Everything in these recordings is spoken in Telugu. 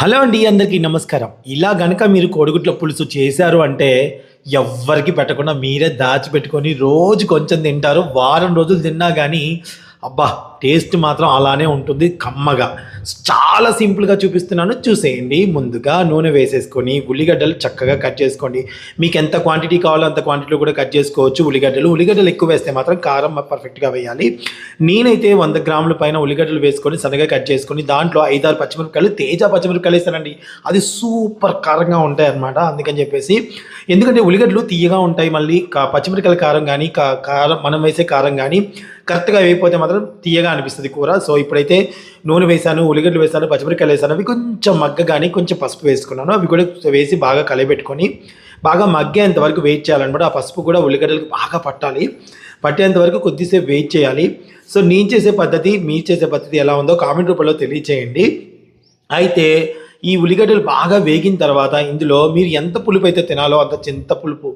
హలో అండి అందరికీ నమస్కారం. ఇలా గనక మీరు కోడిగుడ్ల పులుసు చేశారు అంటే ఎవ్వరికి పెట్టకుండా మీరే దాచిపెట్టుకొని రోజు కొంచెం తింటారు. వారం రోజులు తిన్నా కానీ అబ్బా టేస్ట్ మాత్రం అలానే ఉంటుంది కమ్మగా. చాలా సింపుల్గా చూపిస్తున్నాను చూసేయండి. ముందుగా నూనె వేసేసుకొని ఉల్లిగడ్డలు చక్కగా కట్ చేసుకోండి. మీకు ఎంత క్వాంటిటీ కావాలో అంత క్వాంటిటీలో కూడా కట్ చేసుకోవచ్చు ఉల్లిగడ్డలు. ఉల్లిగడ్డలు ఎక్కువ వేస్తే మాత్రం కారం పర్ఫెక్ట్గా వేయాలి. నేనైతే వంద గ్రాముల పైన ఉల్లిగడ్డలు వేసుకొని సన్నగా కట్ చేసుకొని దాంట్లో ఐదారు పచ్చిమిరపకాయలు తేజ పచ్చిమిరపకాయలు వేస్తానండి. అది సూపర్ కారంగా ఉంటాయి అన్నమాట అందుకని చెప్పేసి. ఎందుకంటే ఉల్లిగడ్డలు తీయగా ఉంటాయి మళ్ళీ పచ్చిమిరపకాయల కారం కానీ కా కారం మనం వేసే కారం కానీ కరెక్ట్గా వేయకపోతే మాత్రం తీయగా అనిపిస్తుంది కూర. సో ఇప్పుడైతే నూనె వేసాను ఉల్లిగడ్డలు వేసాను పచ్చిమిరపకాయలు వేసాను అవి కొంచెం మగ్గగానే కొంచెం పసుపు వేసుకున్నాను. అవి కూడా వేసి బాగా కలయబెట్టుకొని బాగా మగ్గేంత వరకు వెయిట్ చేయాలన్నమాట ఆ పసుపు కూడా ఉల్లిగడ్డలకు బాగా పట్టాలి. పట్టేంత వరకు కొద్దిసేపు వెయిట్ చేయాలి. సో నేను చేసే పద్ధతి మీరు చేసే పద్ధతి ఎలా ఉందో కామెంట్ రూపంలో తెలియచేయండి. అయితే ఈ ఉల్లిగడ్డలు బాగా వేగిన తర్వాత ఇందులో మీరు ఎంత పులుపు అయితే తినాలో అంత చింత పులుపు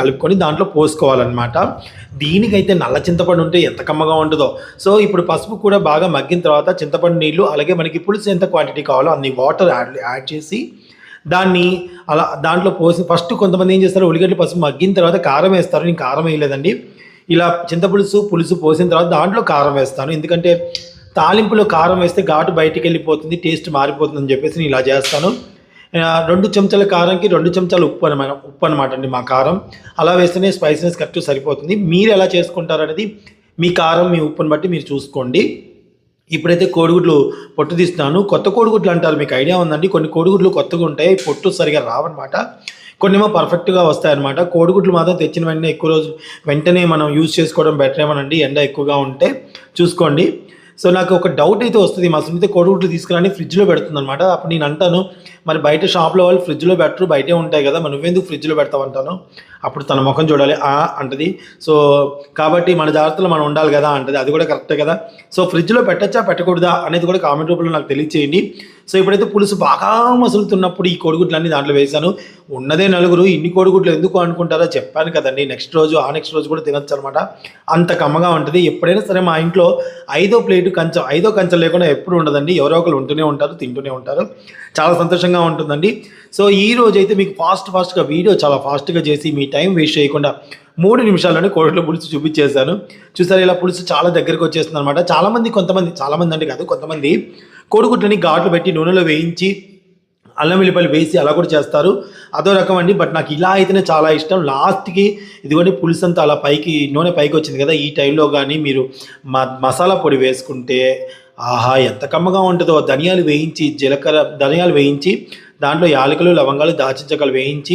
కలుపుకొని దాంట్లో పోసుకోవాలన్నమాట. దీనికైతే నల్ల చింతపండు ఉంటే ఎంత కమ్మగా ఉంటుందో. సో ఇప్పుడు పసుపు కూడా బాగా మగ్గిన తర్వాత చింతపండు నీళ్ళు అలాగే మనకి పులుసు ఎంత క్వాంటిటీ కావాలో అన్ని వాటర్ యాడ్ యాడ్ చేసి దాన్ని అలా దాంట్లో పోసి ఫస్ట్ కొంతమంది ఏం చేస్తారు ఉల్లిగడ్డలు పసుపు మగ్గిన తర్వాత కారం వేస్తారు. నేను కారం వేయలేదండి. ఇలా చింతపులుసు పులుసు పోసిన తర్వాత దాంట్లో కారం వేస్తాను. ఎందుకంటే తాలింపులో కారం వేస్తే ఘాటు బయటికి వెళ్ళిపోతుంది టేస్ట్ మారిపోతుందని చెప్పేసి నేను ఇలా చేస్తాను. రెండు చెంచాల కారంకి రెండు చెంచాలు ఉప్పు అనమాట ఉప్పు అనమాట అండి మా కారం. అలా వేస్తేనే స్పైసీనెస్ కరెక్ట్ సరిపోతుంది. మీరు ఎలా చేసుకుంటారు అనేది మీ కారం మీ ఉప్పుని బట్టి మీరు చూసుకోండి. ఇప్పుడైతే కోడిగుడ్లు పొట్టు తీస్తున్నాను. కొత్త కోడిగుడ్లు అంటారు మీకు ఐడియా ఉందండి. కొన్ని కోడిగుడ్లు కొత్తగా ఉంటాయి పొట్టు సరిగా రావన్నమాట. కొన్నేమో పర్ఫెక్ట్గా వస్తాయన్నమాట. కోడిగుడ్లు మాత్రం తెచ్చిన వెంటనే ఎక్కువ రోజు వెంటనే మనం యూజ్ చేసుకోవడం బెటర్ ఏమోనండి ఎండ ఎక్కువగా ఉంటే చూసుకోండి. సో నాకు ఒక డౌట్ అయితే వస్తుంది. మా సునీత కోడిగుడ్లు తీసుకురాని ఫ్రిడ్జ్లో పెడుతుంది అనమాట అప్పుడు నేను అంటాను మరి బయట షాప్లో వాళ్ళు ఫ్రిడ్జ్లో పెట్టరు బయటే ఉంటాయి కదా. మరి నువ్వెందుకు ఫ్రిడ్జ్లో పెడతావు అంటాను? అప్పుడు తన ముఖం చూడాలి. ఆ అంటది. సో కాబట్టి మన జాగ్రత్తలు మనం ఉండాలి కదా అంటది. అది కూడా కరెక్టే కదా. సో ఫ్రిడ్జ్లో పెట్టచ్చా పెట్టకూడదా అనేది కూడా కామెంట్ రూపంలో నాకు తెలియచేయండి. సో ఇప్పుడైతే పులుసు బాగా మసులుతున్నప్పుడు ఈ కోడిగుడ్లన్నీ దాంట్లో వేశాను. ఉన్నదే నలుగురు ఇన్ని కోడిగుడ్లు ఎందుకు అనుకుంటారో చెప్పాను కదండి. నెక్స్ట్ రోజు ఆ నెక్స్ట్ రోజు కూడా తినొచ్చు అనమాట అంత కమ్మగా ఉంటుంది. ఎప్పుడైనా సరే మా ఇంట్లో ఐదో ప్లేటు కంచం ఐదో కంచం లేకుండా ఎప్పుడు ఉండదండి. ఎవరో ఒకరు ఉంటూనే ఉంటారు తింటూనే ఉంటారు. చాలా సంతోషంగా ఉంటుందండి. సో ఈ రోజు అయితే మీకు ఫాస్ట్ ఫాస్ట్గా వీడియో చాలా ఫాస్ట్గా చేసి మీ టైం వేస్ట్ చేయకుండా మూడు నిమిషాల్లోనే కోడిలో పులుసు చూపించేశాను. చూసారు ఇలా పులుసు చాలా దగ్గరకు వచ్చేస్తుంది అనమాట చాలామంది కొంతమంది చాలామంది అంటే కాదు కొంతమంది కోడిగుడ్లని ఘాట్లు పెట్టి నూనెలో వేయించి అల్లం వెల్లిపల్లి వేసి అలా కూడా చేస్తారు. అదో రకం అండి. బట్ నాకు ఇలా అయితేనే చాలా ఇష్టం. లాస్ట్కి ఇదిగోండి పులుసు అంతా అలా పైకి నూనె పైకి వచ్చింది కదా ఈ టైంలో కానీ మీరు మ మసాలా పొడి వేసుకుంటే ఆహా ఎంత కమ్మగా ఉంటుందో. ధనియాలు వేయించి జీలకర్ర ధనియాలు వేయించి దాంట్లో యాలకులు లవంగాలు దాచిన చెక్కలు వేయించి